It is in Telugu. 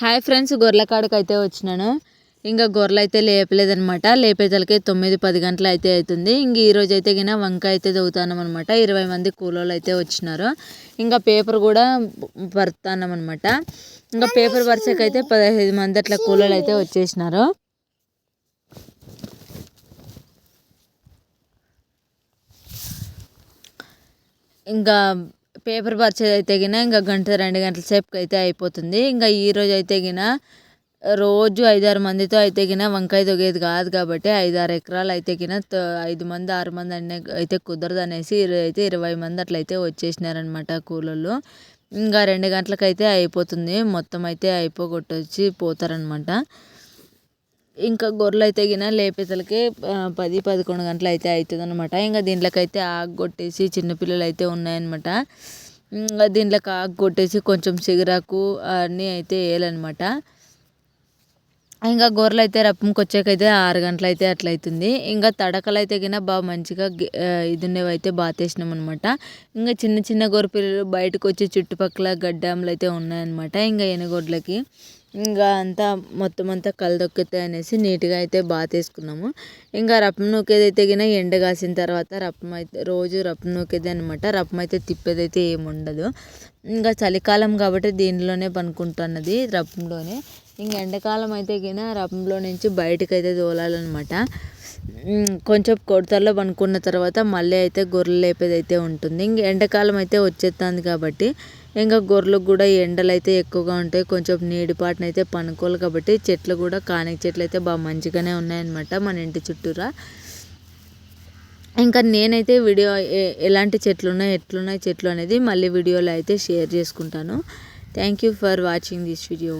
హాయ్ ఫ్రెండ్స్ గొర్రెల అయితే వచ్చినాను. ఇంకా గొర్రెలు అయితే లేపలేదనమాట లేపేతలకి తొమ్మిది పది గంటలు అయితే అవుతుంది. ఇంక ఈరోజు అయితే గిన వంకాయ అయితే చదువుతానం అనమాట ఇరవై మంది కూలోళ్ళు అయితే వచ్చినారు. ఇంకా పేపర్ కూడా పరుతానం అనమాట ఇంకా పేపర్ పరిచకైతే పదహైదు మంది అట్లా కూలోళ్ళు అయితే వచ్చేసినారు. ఇంకా పేపర్ పర్చేజ్ అయితే గిన ఇంకా గంట రెండు గంటల సేపుకి అయితే అయిపోతుంది. ఇంకా ఈరోజు అయితే గిన రోజు ఐదారు మందితో అయితే గిన వంకాయ తొగేది కాదు కాబట్టి ఐదారు ఎకరాలు అయితే గిన ఐదు మంది ఆరు మంది అనే అయితే కుదరదు అనేసి అయితే ఇరవై మంది అట్లయితే వచ్చేసినారనమాట కూలోళ్ళు. ఇంకా రెండు గంటలకైతే అయిపోతుంది. మొత్తం అయితే అయిపోగొట్టొచ్చి పోతారనమాట ఇంకా గొర్రెలు అయితే గిన లేపేతలకి పది పదకొండు గంటలు అయితే అవుతుంది అనమాట ఇంకా దీంట్లోకైతే ఆకు కొట్టేసి చిన్నపిల్లలు అయితే ఉన్నాయన్నమాట. ఇంకా దీంట్లోకి ఆకు కొట్టేసి కొంచెం చిగురాకు అన్నీ అయితే వేయాలన్నమాట. ఇంకా గొర్రెలు అయితే రప్పంకొచ్చాకైతే ఆరు గంటలు అయితే అట్లా అవుతుంది ఇంకా తడకలు అయితే గిన బాగా మంచిగా ఇది ఉండేవి అయితే బాతేసినాం అనమాట ఇంకా చిన్న చిన్న గొర్రె పిల్లలు బయటకు వచ్చి చుట్టుపక్కల గడ్డాములు అయితే ఉన్నాయన్నమాట. ఇంకా ఎనగొడ్లకి ఇంకా అంతా మొత్తం అంతా కలదొక్కుతాయి అనేసి నీట్గా అయితే బాతేసుకున్నాము ఇంకా రప్పం నూకేదైతే గిన ఎండ కాసిన తర్వాత రప్పం అయితే రోజు రప్పం నూకేది అనమాట రప్పం అయితే తిప్పేదైతే ఏముండదు. ఏమి ఉండదు ఇంకా చలికాలం కాబట్టి దీనిలోనే పనుకుంటున్నది రప్పంలోనే. ఇంక ఎండాకాలం అయితే గిన రప్పంలో నుంచి బయటకు అయితే తోలాలన్నమాట కొంచెం కొడతల్లో పనుకున్న తర్వాత మళ్ళీ అయితే గొర్రెలు లేపేది అయితే ఉంటుంది. ఇంక ఎండాకాలం అయితే వచ్చేస్తుంది కాబట్టి ఇంకా గొర్రెలకు కూడా ఎండలు అయితే ఎక్కువగా ఉంటాయి. కొంచెం నీడిపాటున అయితే పనుకోవాలి కాబట్టి చెట్లు కూడా కానిక చెట్లు అయితే బాగా మంచిగానే ఉన్నాయన్నమాట మన ఇంటి చుట్టూరా. ఇంకా నేనైతే వీడియో ఎలాంటి చెట్లు ఉన్నాయి ఎట్లున్నాయి చెట్లు అనేది మళ్ళీ వీడియోలో అయితే షేర్ చేసుకుంటాను. Thank you for watching this video